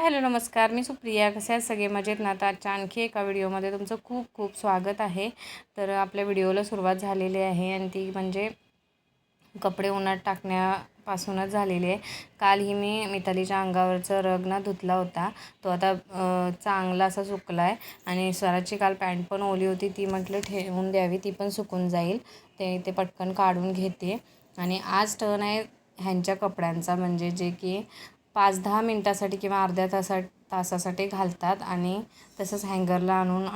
Hello नमस्कार. मी सुप्रिया. कसे आहेत? सगळे मजेत ना? तर आजच्या आणखी एका व्हिडिओमध्ये तुमचं खूप खूप स्वागत आहे. तर आपल्या व्हिडिओला सुरुवात झालेली आहे आणि ती म्हणजे कपडे उन्हात टाकण्यापासूनच झालेली आहे. काल ही मी मितालीच्या अंगावरचा रग ना धुतला होता. तो आता चांगला असा सुकला आहे आणि स्वराची काल पॅन्ट पण ओली होती. ती म्हटलं ठेवून द्यावी. ती पण सुकून जाईल. ते ते पटकन काढून घेते. आणि आज टर्न आहे ह्यांच्या कपड्यांचा. म्हणजे जे की पाच दहा मिनटासाठी किंवा अर्ध्या तासा तासासाठी घालतात आणि तसंच हँगरला आणून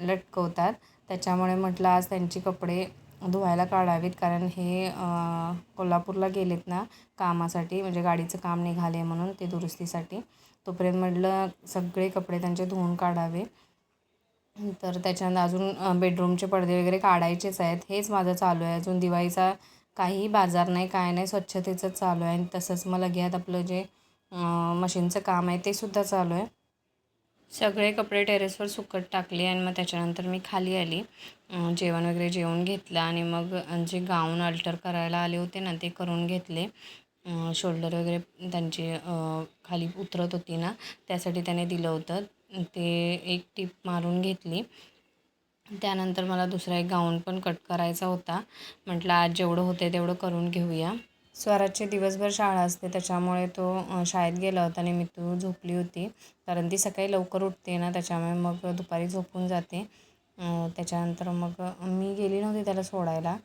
लटकवतात. त्याच्यामुळे म्हटलं आज त्यांची कपडे धुवायला काढावीत कारण हे कोल्हापूरला गेलेत ना कामासाठी म्हणजे गाडीचं काम निघाले म्हणून ते दुरुस्तीसाठी. तोपर्यंत म्हटलं सगळे कपडे त्यांचे धुवून काढावे. तर त्याच्यानंतर अजून बेडरूमचे पडदे वगैरे काढायचेच आहेत. हेच माझं चालू आहे. अजून दिवाळीचा काही बाजार नाही काय नाही स्वच्छतेचंच चालू आहे. आणि तसंच मग लगेच आपलं जे मशीनचं काम आहे ते सुद्धा चालू आहे. सगळे कपडे टेरेसवर सुकत टाकले आणि मग त्याच्यानंतर मी खाली आली. जेवण वगैरे जेवून घेतलं आणि मग जे गाऊन अल्टर करायला आले होते ना ते करून घेतले. शोल्डर वगैरे त्यांची खाली उतरत होती ना त्यासाठी त्याने दिलं होतं. ते एक टीप मारून घेतली. त्यानंतर मला दुसरा एक गाऊन पण कट करायचा होता. म्हटलं आज जेवढं होतं तेवढं करून घेऊया. स्वराजची दिवसभर शाळा असते. त्याच्यामुळे तो शाळेत गेला होता आणि मितू झोपली होती. कारण ती सकाळी लवकर उठते ना त्याच्यामुळे मग दुपारी झोपून जाते. त्याच्यानंतर मग मी गेली नव्हती त्याला सोडायला.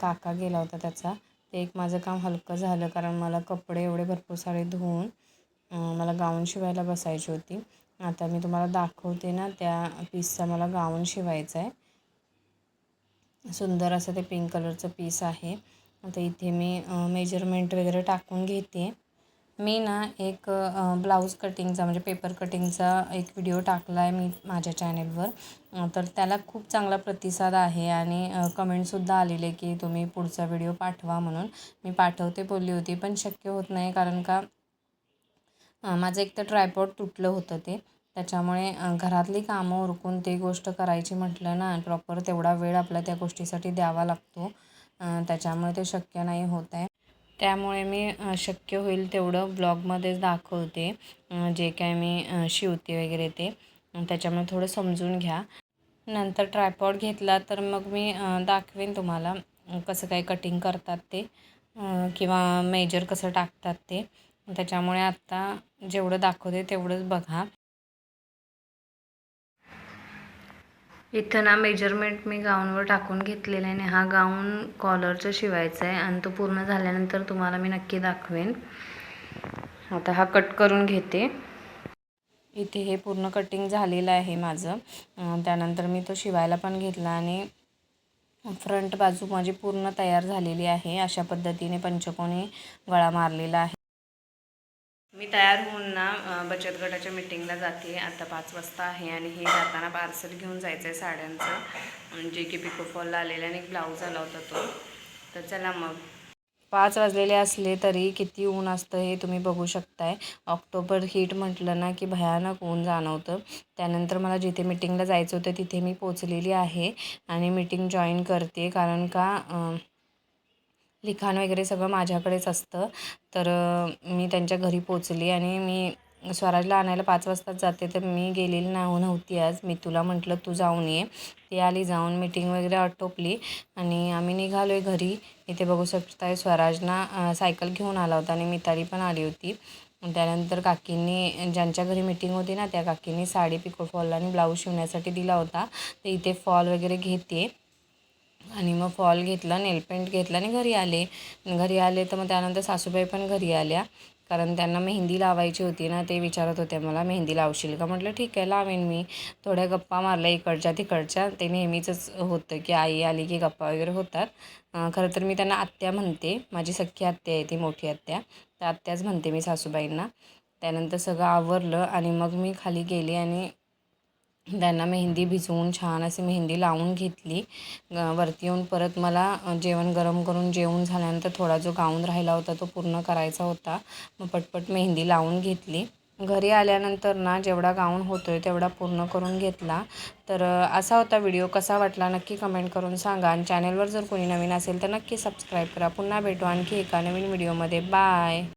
काका गेला होता त्याचा. ते एक माझं काम हलकं झालं कारण मला कपडे एवढे भरपूर सारे धुवून मला गाऊन शिवायला बसायची होती. आता मी तुम्हाला दाखवते ना त्या पीसचा मला गाऊन शिवायचा आहे सुंदर असं ते पिंक कलरचं पीस आहे. आता इथे मी मेजरमेंट वगैरे टाकून घेते. मी ना एक ब्लाऊज कटिंगचा म्हणजे पेपर कटिंगचा एक व्हिडिओ टाकला आहे मी माझ्या चॅनेलवर तर त्याला खूप चांगला प्रतिसाद आहे आणि कमेंटसुद्धा आलेले की तुम्ही पुढचा व्हिडिओ पाठवा म्हणून. मी पाठवते बोलली होती पण शक्य होत नाही कारण का माझं एक तर ट्रायपॉड तुटलं होतं ते. त्याच्यामुळे घरातली कामं उरकून ती गोष्ट करायची म्हटलं ना प्रॉपर तेवढा वेळ आपला त्या गोष्टीसाठी द्यावा लागतो. त्याच्यामुळे ते शक्य नाही होत आहे. त्यामुळे मी शक्य होईल तेवढं ब्लॉगमध्येच दाखवते. जे काय मी शिवते वगैरे ते त्याच्यामुळे थोडं समजून घ्या. नंतर ट्रायपॉड घेतला तर मग मी दाखवेन तुम्हाला कसं काय कटिंग करतात ते किंवा मेजर कसं टाकतात ते. त्याच्यामुळे आत्ता जेवढं दाखवते तेवढंच बघा. इथं ना मेजरमेंट मी गाऊनवर टाकून घेतलेला आहे आणि हा गाऊन कॉलरचं शिवायचा आहे. आणि तो पूर्ण झाल्यानंतर तुम्हाला मी नक्की दाखवेन. आता हा कट करून घेते. इथे हे पूर्ण कटिंग झालेलं आहे माझं. त्यानंतर मी तो शिवायला पण घेतला आणि फ्रंट बाजू माझी पूर्ण तयार झालेली आहे. अशा पद्धतीने पंचकोनी गळा मारलेला आहे. मी तयार होऊन ना बचत गटाच्या मिटिंगला जाते. आता पाच वाजता आहे आणि हे जाताना पार्सल घेऊन जायचं आहे साड्यांचं. जे की पिकोफॉलला आलेलं आणि एक ब्लाऊज आला होता तो. तर चला मग. पाच वाजलेले असले तरी किती ऊन असतं हे तुम्ही बघू शकताय. ऑक्टोबर हीट म्हटलं ना की भयानक ऊन जाणवतं. त्यानंतर मला जिथे मिटिंगला जायचं होतं तिथे मी पोचलेली आहे आणि मिटिंग जॉईन करते. कारण का लिखाण वगैरे सगळं माझ्याकडेच असतं. तर मी त्यांच्या घरी पोचली आणि मी स्वराजला आणायला पाच वाजताच जाते. तर मी गेलेली नाव नव्हती आज. मी तुला म्हटलं तू जाऊन ये. ती आली जाऊन मीटिंग वगैरे आटोपली आणि आम्ही निघालो आहे घरी. इथे बघू शकताय स्वराजना सायकल घेऊन आला होता आणि मिताली पण आली होती. त्यानंतर काकींनी ज्यांच्या घरी मिटिंग होती ना त्या काकींनी साडी पिको फॉल आणि ब्लाऊज शिवण्यासाठी दिला होता. ते इथे फॉल वगैरे घेते. आणि मग फॉल घेतला नेलपेंट घेतला आणि घरी आले. घरी आले तर मग त्यानंतर सासूबाई पण घरी आल्या. कारण त्यांना मेहंदी लावायची होती ना ते विचारत होते मला मेहंदी लावशील का? म्हटलं ठीक आहे लावेन मी. थोड्या गप्पा मारल्या इकडच्या तिकडच्या. ते नेहमीचंच होतं की आई आली की गप्पा वगैरे होतात. खरं तर मी त्यांना आत्या म्हणते. माझी सख्खी आत्या आहे ती मोठी आत्या. तर आत्याच म्हणते मी सासूबाईंना. त्यानंतर सगळं आवरलं आणि मग मी खाली गेले आणि त्यांना मेहंदी भिजवून छान अशी मेहंदी लावून घेतली. वरती येऊन परत मला जेवण गरम करून जेवून झाल्यानंतर थोडा जो गाऊन राहिला होता तो पूर्ण करायचा होता. मग पटपट मेहंदी लावून घेतली. घरी आल्यानंतर ना जेवढा गाऊन होतो आहे तेवढा पूर्ण करून घेतला. तर असा होता व्हिडिओ. कसा वाटला नक्की कमेंट करून सांगा. आणि चॅनलवर जर कोणी नवीन असेल तर नक्की सबस्क्राईब करा. पुन्हा भेटू आणखी एका नवीन व्हिडिओमध्ये. बाय!